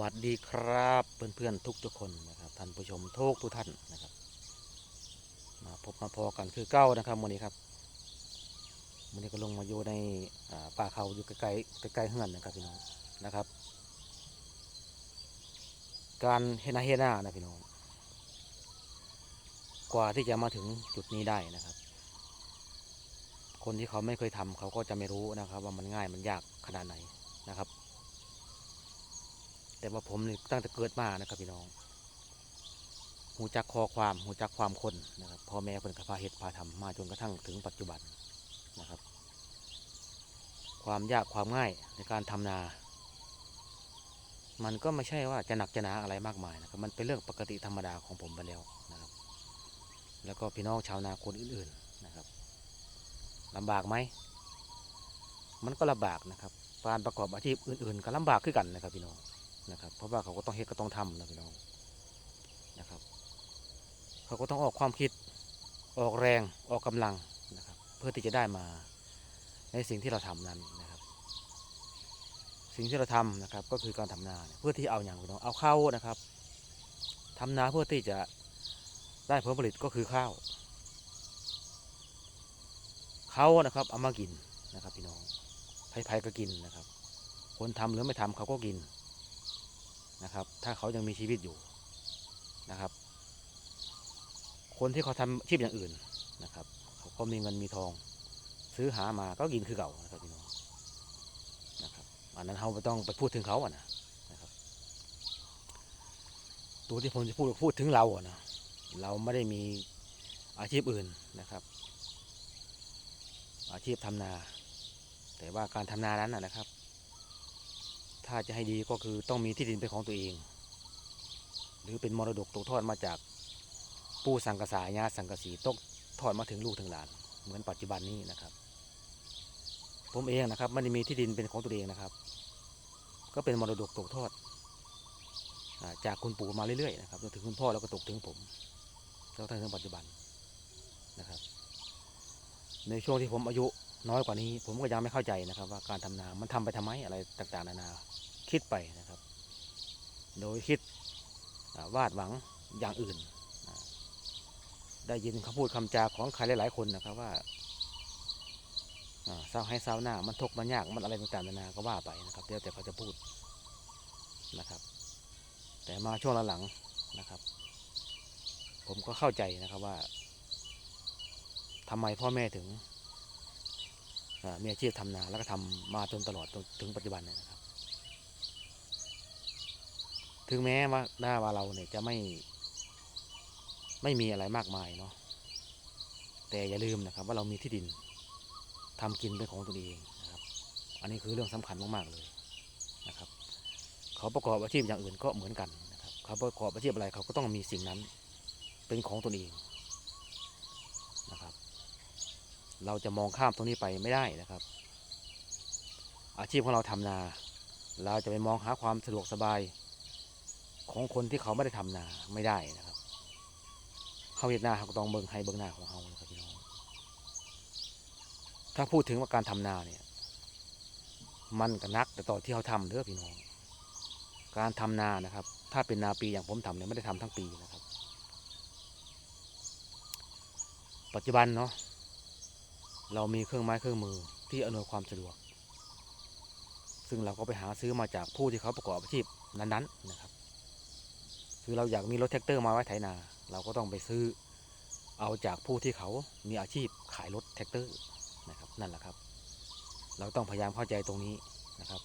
วัสดีครับเพื่อนๆทุกทุกคนนะครับท่านผู้ชมทุกทุกท่านนะครับ มาพบมาพอกันคือเก้านะครับวันนี้ครับวันนี้ก็ลงมาอยู่ในป่าเขาอยู่ใกล้ๆใกล้ๆเฮือนนะครับพี่น้องนะครับ การเฮนาเฮนานะพี่น้องกว่าที่จะมาถึงจุดนี้ได้นะครับ คนที่เขาไม่เคยทำเขาก็จะไม่รู้นะครับ ว่ามันง่ายมันยากขนาดไหนนะครับ แต่ว่าผมนี่ตั้งแต่เกิดมานะครับพี่น้องหูจักคอความหูจักความคนนะครับพ่อแม่เพิ่นก็พาเฮ็ดพาทำมาจนกระทั่งถึงปัจจุบันนะครับ ความยากความง่ายในการทำนา มันก็ไม่ใช่ว่าจะหนักจะหนาอะไรมากมายนะครับ มันเป็นเรื่องปกติธรรมดาของผมไปแล้วนะครับ แล้วก็พี่น้องชาวนาคนอื่นๆนะครับลำบากไหมมันก็ลำบากนะครับ การประกอบอาชีพอื่นๆ ก็ลำบากขึ้นกันนะครับพี่น้อง นะครับ เพราะว่าเขาก็ต้องเฮ็ดก็ต้องทำนะพี่น้องนะครับ เขาก็ต้องออกความคิดออกแรงออกกำลังนะครับ เพื่อที่จะได้มาในสิ่งที่เราทำนั้นนะครับ สิ่งที่เราทำนะครับ ก็คือการทำนาเนี่ยเพื่อที่เอาอย่างพี่น้องเอาข้าวนะครับทำนาเพื่อที่จะได้ผลผลิตก็คือข้าวเขานะครับเอามากินนะครับ พี่น้องไผ่ๆก็กินนะครับ คนทำหรือไม่ทำเขาก็กิน นะครับ ถ้าเขายังมีชีวิตอยู่นะครับ คนที่เขาทำอาชีพอย่างอื่นนะครับ เขาก็มีเงินมีทอง ซื้อหามาก็กินคือเก่านะครับพี่น้องนะครับอันนั้นเราไม่ต้องไปพูดถึงเขาอะนะนะครับ ตัวที่ผมจะพูดพูดถึงเราอะนะเราไม่ได้มีอาชีพอื่นนะครับ อาชีพทำนา แต่ว่าการทำนานั้นนะครับ ถ้าจะให้ดีก็คือต้องมีที่ดินเป็นของตัวเอง หรือเป็นมรดกตกทอดมาจากปู่สังกษายาสังกสีตกทอดมาถึงลูกถึงหลาน เหมือนปัจจุบันนี้นะครับ ผมเองนะครับไม่ได้มีที่ดินเป็นของตัวเองนะครับ ก็เป็นมรดกตกทอดจากคุณปู่มาเรื่อยๆนะครับจนถึงคุณพ่อแล้วก็ตกถึงผมแล้วถึงปัจจุบันนะครับ ในช่วงที่ผมอายุ น้อยกว่านี้ ผมก็ยังไม่เข้าใจนะครับ ว่าการทำนา มันทำไปทำไมอะไรต่างๆ นานาคิดไปนะครับ โดยคิดวาดหวังอย่างอื่น ได้ยินคำพูดคำจาของใครหลาย ๆ คนนะครับว่าเศร้าให้เศร้าหน้า มันทกมันยากมันอะไรต่างๆนานาก็ว่าไปนะครับเดี๋ยวแต่เขาจะพูดนะครับ แต่มาช่วงหลังๆนะครับ ผมก็เข้าใจนะครับว่าทำไมพ่อแม่ถึง มีอาชีพทำนาแล้วก็ทำมาจนตลอดจนถึงปัจจุบันนะครับ ถึงแม้ว่าหน้าว่าเราเนี่ยจะไม่ไม่มีอะไรมากมายเนาะแต่อย่าลืมนะครับ ว่าเรามีที่ดินทำกินเป็นของตัวเองนะครับ อันนี้คือเรื่องสำคัญมากๆเลยนะครับ เขาประกอบอาชีพอย่างอื่นก็เหมือนกันนะครับเขาประกอบอาชีพอะไรเขาก็ต้องมีสิ่งนั้นเป็นของตนเองนะครับ เราจะมองข้ามตรงนี้ไปไม่ได้นะครับ อาชีพของเราทำนา เราจะไปมองหาความสะดวกสบาย ของคนที่เขาไม่ได้ทำนาไม่ได้นะครับเขาเห็นหน้าเขาต้องเบิ่งให้เบิ่งหน้าของเขานะครับพี่น้องถ้าพูดถึงว่าการทำนาเนี่ย มันก็นักแต่ต่อนที่เขาทำเด้อพี่น้อง การทำนานะครับ ถ้าเป็นนาปีอย่างผมทำเนี่ยไม่ได้ทำทั้งปีนะครับ ปัจจุบันเนาะ เรามีเครื่องไม้เครื่องมือที่อำนวยความสะดวก ซึ่งเราก็ไปหาซื้อมาจากผู้ที่เขาประกอบอาชีพนั้นๆนะครับ คือเราอยากมีรถแท็กเตอร์มาไว้ไถนา เราก็ต้องไปซื้อเอาจากผู้ที่เขามีอาชีพขายรถแท็กเตอร์นะครับนั่นแหละครับ เราต้องพยายามเข้าใจตรงนี้นะครับ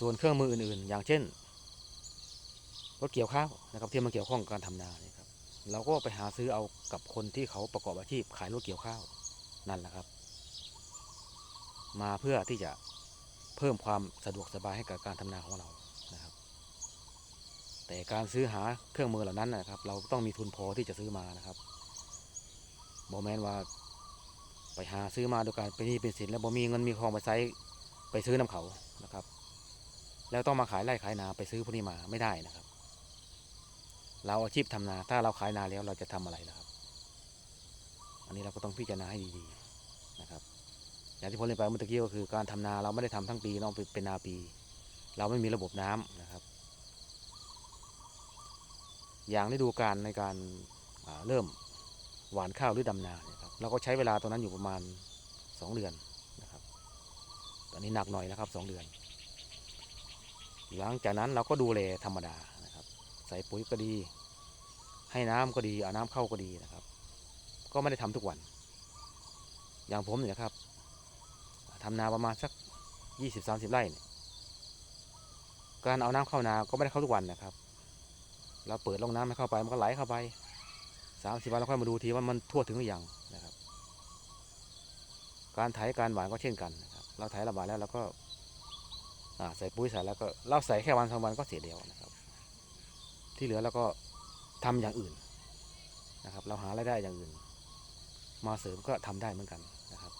ส่วนเครื่องมืออื่นๆ อย่างเช่นรถเกี่ยวข้าวนะครับที่มันเกี่ยวข้องกับการทำนาเนี่ยครับ เราก็ไปหาซื้อเอากับคนที่เขาประกอบอาชีพขายรถเกี่ยวข้าวนั่นแหละครับ มาเพื่อที่จะเพิ่มความสะดวกสบายให้กับการทำนาของเรานะครับ แต่การซื้อหาเครื่องมือเหล่านั้นนะครับ เราต้องมีทุนพอที่จะซื้อมานะครับบอแมนว่าไปหาซื้อมาโดยการเป็นหนี้เป็นสินแล้วบ่มีเงินมีทองไปใช้ไปซื้อน้ำเขานะครับ แล้วต้องมาขายไร่ขายนาไปซื้อพวกนี้มาไม่ได้นะครับ เราอาชีพทำนา ถ้าเราขายนาแล้วเราจะทำอะไรล่ะครับ อันนี้เราก็ต้องพิจารณาให้ดีๆนะครับ อย่างที่ผมเรียนไปเมื่อกี้ก็คือการทำนาเราไม่ได้ทำทั้งปีเราเป็นนาปี เราไม่มีระบบน้ำนะครับ อย่างฤดูกาลในการาเริ่มหวานข้าวหรือดำนาเนี่ยครับเราก็ใช้เวลาตรงนั้นอยู่ประมาณ 2 เดือนนะครับตอนนี้หนักหน่อยนะครับ 2 เดือน หลังจากนั้นเราก็ดูแลธรรมดา ส่ปุ๋ยก็ดี ให้น้ำก็ดีเอาน้ำเข้าก็ดีนะครับ ก็ไม่ได้ทำทุกวัน อย่างผมเนี่ยครับทำนาประมาณสัก20-30ไร่เนี่ยการเอาน้ำเข้านาก็ไม่ได้เข้าทุกวันนะครับ เราเปิดร่องน้ำให้เข้าไปมันก็ไหลเข้าไปสามสิบวันเราค่อยมาดูทีว่ามันทั่วถึงหรือยังนะครับ การไถการหวานก็เช่นกันนะครับ เราไถระบาดแล้วเราก็ใส่ปุ๋ยใส่แล้วก็เราใส่แค่วันสองวันก็เสียเดียวนะครับ ที่เหลือเราก็ทำอย่างอื่นนะครับ เราหารายได้อย่างอื่น มาเสริมก็ทำได้เหมือนกันนะครับ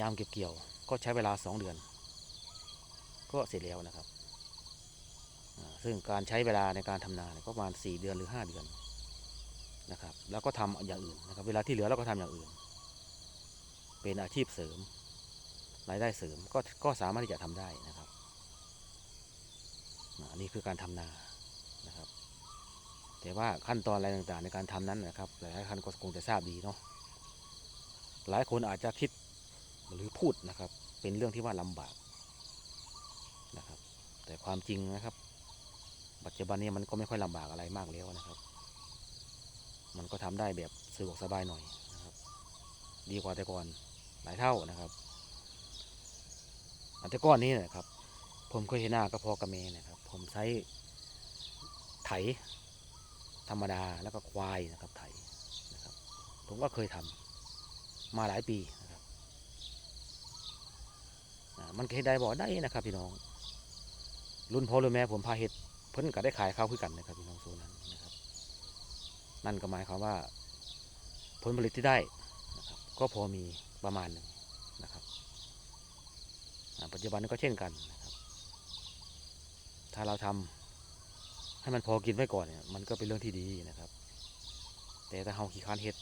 ยามเก็บเกี่ยวก็ใช้เวลาสองเดือน ก็เสร็จแล้วนะครับ ซึ่งการใช้เวลาในการทำนาเนี่ยก็ประมาณ 4 เดือนหรือ 5 เดือนนะครับ แล้วก็ทำอย่างอื่นนะครับ เวลาที่เหลือเราก็ทำอย่างอื่น เป็นอาชีพเสริมรายได้เสริมก็ก็สามารถที่จะทำได้นะครับ อันนี้คือการทำนานะครับ แต่ว่าขั้นตอนอะไรต่างๆ ในการทำนั้นนะครับ หลายท่านก็คงจะทราบดีเนาะหลายคนอาจจะคิดหรือพูดนะครับ เป็นเรื่องที่ว่าลำบากนะครับ แต่ความจริงนะครับ ปัจจุบันนี้มันก็ไม่ค่อยลำบากอะไรมากแล้วนะครับ มันก็ทำได้แบบสะดวกสบายหน่อยนะครับ ดีกว่าแต่ก่อนหลายเท่านะครับแต่ก้อนนี้นะครับ ผมเคยเห็นหน้ากับพ่อกับแม่นะครับ ผมใช้ไถธรรมดาแล้วก็ควายนะครับไถนะครับ ผมก็เคยทำมาหลายปีนะครับ มันเฮ็ดได้บ่ได้นะครับพี่น้อง รุ่นพ่อรุ่นแม่ผมพาเฮ็ดเพิ่นก็ได้ขายข้าวคือกันนะครับพี่น้องโซนนั้นนะครับ นั่นก็หมายความว่า ผลผลิตที่ได้นะครับ ก็พอมีประมาณหนึ่งนะครับปัจจุบันนี้ก็เช่นกันนะครับ ถ้าเราทำให้มันพอกินไว้ก่อนเนี่ยมันก็เป็นเรื่องที่ดีนะครับ แต่ถ้าเฮาขี้ค้านเฮ็ด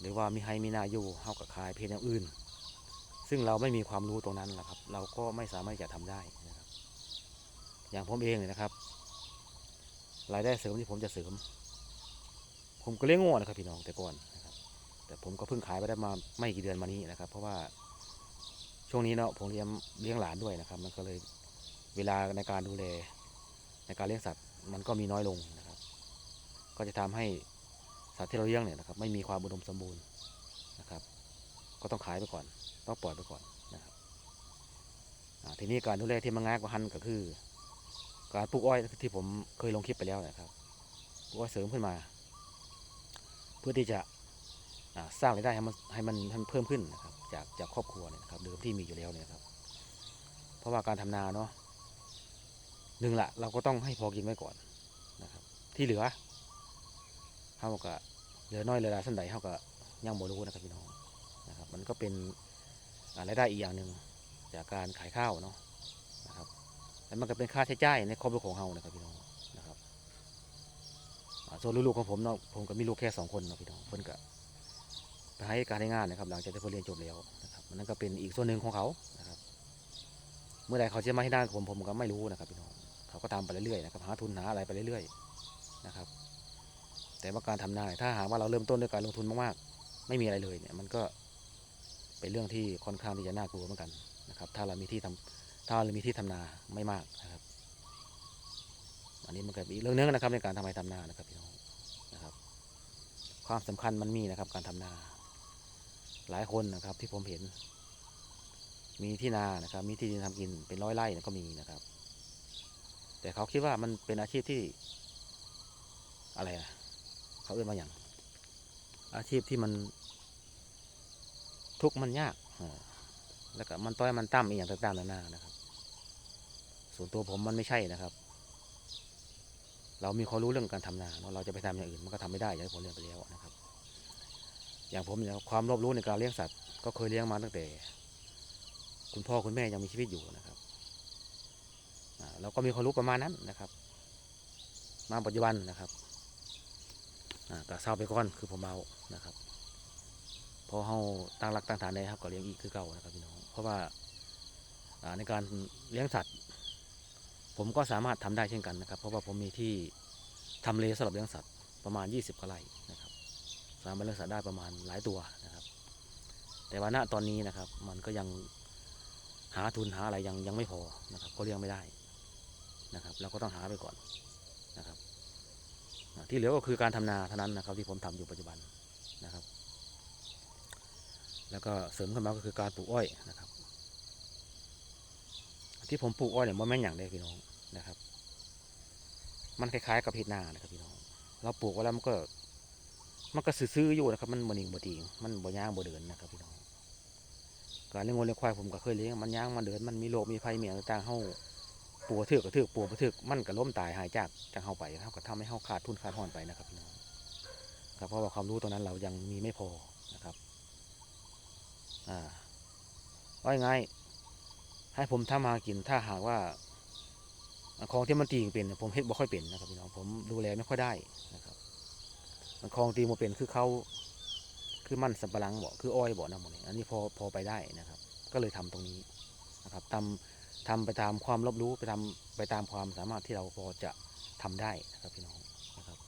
หรือว่ามีให้มีหน้าอยู่เฮากับขายเพศอย่างอื่น ซึ่งเราไม่มีความรู้ตรงนั้นนะครับ เราก็ไม่สามารถจะทำได้นะครับ อย่างผมเองเนี่ยนะครับรายได้เสริมที่ผมจะเสริม ผมก็เลี้ยงงัวนะครับพี่น้องแต่ก่อนนะครับ แต่ผมก็เพิ่งขายไปได้มาไม่กี่เดือนมานี้นะครับ เพราะว่าช่วงนี้เนาะผมเลี้ยงเลี้ยงหลานด้วยนะครับ มันก็เลย เวลาในการดูแลในการเลี้ยงสัตว์มันก็มีน้อยลงนะครับ ก็จะทำให้สัตว์ที่เราเลี้ยงเนี่ยนะครับ ไม่มีความอุดมสมบูรณ์นะครับ ก็ต้องขายไปก่อน ต้องปล่อยไปก่อนนะครับทีนี้การดูแลที่มันง่ายกว่าหันก็คือ การปลูกอ้อยที่ผมเคยลงคลิปไปแล้วนะครับปลูกอ้อยเสริมขึ้นมา เพื่อที่จะสร้างรายได้ให้มันให้มันให้มันเพิ่มขึ้นนะครับ จากจากครอบครัวเนี่ยนะครับเดิมที่มีอยู่แล้วเนี่ยครับ เพราะว่าการทำนาเนาะ หนึ่งละเราก็ต้องให้พอกินไว้ก่อนนะครับ ที่เหลือเท่ากับเหลือน้อยเหลือหลายสันใดเท่ากับยังบ่รู้นะครับพี่น้องนะครับ มันก็เป็นรายได้อีกอย่างหนึ่งจากการขายข้าวเนาะนะครับแล้วมันก็เป็นค่าใช้จ่ายในครอบครัวของเรานะครับพี่น้องนะครับส่วนลูกๆของผมเนาะผมก็มีลูกแค่สองคนนะพี่น้องเพิ่นก็ไปให้การได้งานนะครับ หลังจากที่เพิ่นเรียนจบแล้วนะครับมันนั่นก็เป็นอีกส่วนหนึ่งของเขานะครับ เมื่อใดเขาจะมาให้ด้านผมผมก็ไม่รู้นะครับพี่น้อง เขาก็ทำไปเรื่อยๆนะครับหาทุนหาอะไรไปเรื่อยๆนะครับ แต่ว่าการทำนายถ้าหากว่าเราเริ่มต้นด้วยการลงทุนมากๆ ไม่มีอะไรเลยเนี่ยมันก็เป็นเรื่องที่ค่อนข้างที่จะน่ากลัวเหมือนกันนะครับ ถ้าเรามีที่ทำถ้าเรามีที่ทำนาไม่มากนะครับอันนี้มันก็เป็นอีกเรื่องนึงนะครับในการทำไมทำนานะครับพี่น้องนะครับ ความสำคัญมันมีนะครับ การทำนา หลายคนนะครับที่ผมเห็น มีที่นานะครับ มีที่ดินทำกินเป็นร้อยไร่ก็มีนะครับ แต่เขาคิดว่ามันเป็นอาชีพที่ อะไรอะเขาเอื้นมาอย่าง อาชีพที่มันทุกข์มันยากแล้วก็มันต้อยมันต่ำอีกอย่างต่างๆนานานะครับ ส่วนตัวผมมันไม่ใช่นะครับ เรามีความรู้เรื่องการทำนาเนาะเราจะไปทำอย่างอื่นมันก็ทำไม่ได้อย่างที่ผมเรียนไปแล้วนะครับ อย่างผมเนี่ยความรอบรู้ในการเลี้ยงสัตว์ ก็เคยเลี้ยงมาตั้งแต่ คุณพ่อคุณแม่ยังมีชีวิตอยู่นะครับ เราก็มีความรู้ประมาณนั้นนะครับ มาปัจจุบันนะครับก็เศร้าไปก่อนคือผมเมานะครับพอเฮาตั้งหลักตั้งฐานได้ครับก็เลี้ยงอีกคือเก่านะครับพี่น้องเพราะว่าในการเลี้ยงสัตว์ ผมก็สามารถทำได้เช่นกันนะครับ เพราะว่าผมมีที่ทำเลสำหรับเลี้ยงสัตว์ประมาณ 20กว่าไร่นะครับ สามารถเลี้ยงสัตว์ได้ประมาณหลายตัวนะครับ แต่ว่าณตอนนี้นะครับมันก็ยังหาทุนหาอะไรยังยังไม่พอนะครับก็เลี้ยงไม่ได้ นะครับ เราก็ต้องหาไปก่อนนะครับ ที่เหลือก็คือการทำนาเท่านั้นนะครับ ที่ผมทำอยู่ปัจจุบันนะครับ แล้วก็เสริมขึ้นมาก็คือการปลูกอ้อยนะครับ ที่ผมปลูกอ้อยเนี่ยมันแม่นอย่างเด้พี่น้องนะครับ มันคล้ายๆกับเห็ดนานะครับพี่น้อง เราปลูกไว้แล้วมันก็ มันก็ซื่อๆอยู่นะครับ มันบ่นิ่งบ่ติงมันบ่ย่างบ่เดินนะครับพี่น้องการเลี้ยงวัวเลี้ยงควายผมก็เคยเลี้ยงมันย่างมันเดินมันมีโรคมีภัยมียงต่างๆเฮา ปัวเถือกกระเถือกปัวกระเถือกมันก็ล้มตายหายจากจากเฮาไปเฮาก็ทำให้เฮาขาดทุนขาดหอนไปนะครับพี่น้องครับเพราะว่าความรู้ตรงนั้นเรายังมีไม่พอนะครับอ่าว่ายังไงให้ผมทำมากินถ้าหากว่าของที่มันตีเป็นเนี่ยผมเฮ็ดบ่ค่อยเป็นนะครับพี่น้องผมดูแลไม่ค่อยได้นะครับมันของตีมาเป็นคือเขาคือมันสับปะหลังบ่คืออ้อยบ่นะหมดนี้อันนี้พอพอไปได้นะครับ ก็เลยทำตรงนี้นะครับทำ ทำไปตามความรอบรู้ไปทำไปตามความสามารถที่เราพอจะทำได้นะครับพี่น้องนะครับ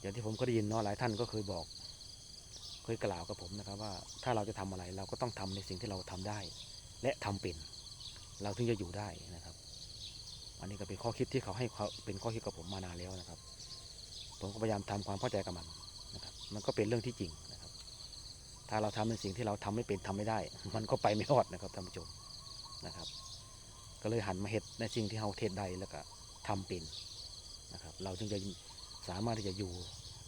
อย่างที่ผมก็ได้ยินเนาะหลายท่านก็เคยบอก เคยกล่าวกับผมนะครับว่าถ้าเราจะทำอะไรเราก็ต้องทำในสิ่งที่เราทำได้ และทำเป็น เราถึงจะอยู่ได้นะครับ อันนี้ก็เป็นข้อคิดที่เขาให้เขาเป็นข้อคิดกับผมมานานแล้วนะครับ ผมก็พยายามทำความเข้าใจกับมันนะครับ มันก็เป็นเรื่องที่จริงนะครับ ถ้าเราทำในสิ่งที่เราทำไม่เป็นทำไม่ได้ มันก็ไปไม่รอดนะครับท่านผู้ชม นะครับ ก็เลยหันมาเฮ็ดในสิ่งที่เราเทศได้แล้วก็ทำเป็นนะครับ เราจึงจะสามารถที่จะอยู่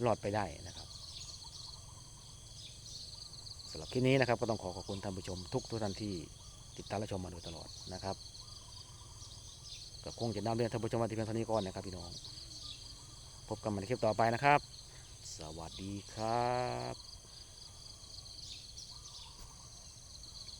รอดไปได้นะครับสำหรับคลิปนี้นะครับก็ต้องขอขอบคุณท่านผู้ชมทุกทุกท่านที่ติดตามและชมมาโดยตลอดนะครับก็คงจะนำเรียนท่านผู้ชมมาที่เพียงเท่านี้ก่อนนะครับพี่น้อง พบกันใหม่ในคลิปต่อไปนะครับ สวัสดีครับ